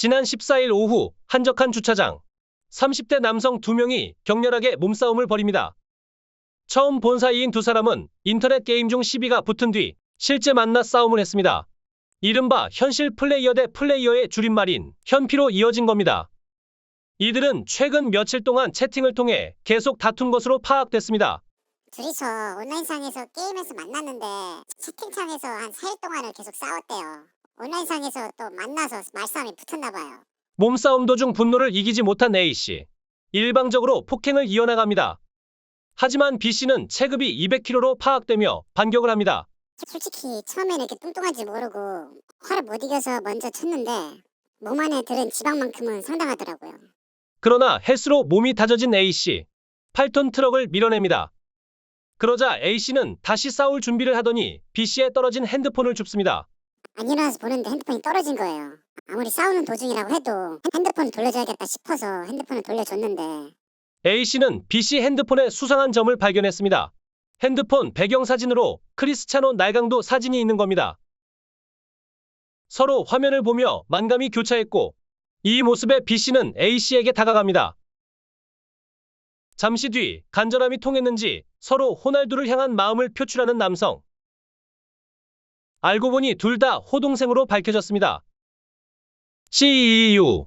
지난 14일 오후 한적한 주차장 30대 남성 2명이 격렬하게 몸싸움을 벌입니다. 처음 본 사이인 두 사람은 인터넷 게임 중 시비가 붙은 뒤 실제 만나 싸움을 했습니다. 이른바 현실 플레이어 대 플레이어의 줄임말인 현피로 이어진 겁니다. 이들은 최근 며칠 동안 채팅을 통해 계속 다툰 것으로 파악됐습니다. 둘이서 온라인상에서 게임에서 만났는데 채팅창에서 한 4일 동안을 계속 싸웠대요. 온라인상에서 또 만나서 말싸움이 붙었나 봐요. 몸싸움 도중 분노를 이기지 못한 A씨. 일방적으로 폭행을 이어나갑니다. 하지만 B씨는 체급이 200kg로 파악되며 반격을 합니다. 솔직히 처음에는 이렇게 뚱뚱한지 모르고 화를 못 이겨서 먼저 쳤는데 몸 안에 들은 지방만큼은 상당하더라고요. 그러나 헬스로 몸이 다져진 A씨. 8톤 트럭을 밀어냅니다. 그러자 A씨는 다시 싸울 준비를 하더니 B씨에 떨어진 핸드폰을 줍습니다. 안 일어나서 보는데 핸드폰이 떨어진 거예요. 아무리 싸우는 도중이라고 해도 핸드폰을 돌려줘야겠다 싶어서 핸드폰을 돌려줬는데 A씨는 B씨 핸드폰에 수상한 점을 발견했습니다. 핸드폰 배경 사진으로 크리스찬오 날강도 사진이 있는 겁니다. 서로 화면을 보며 만감이 교차했고 이 모습에 B씨는 A씨에게 다가갑니다. 잠시 뒤 간절함이 통했는지 서로 호날두를 향한 마음을 표출하는 남성. 알고 보니 둘 다 호동생으로 밝혀졌습니다. CEU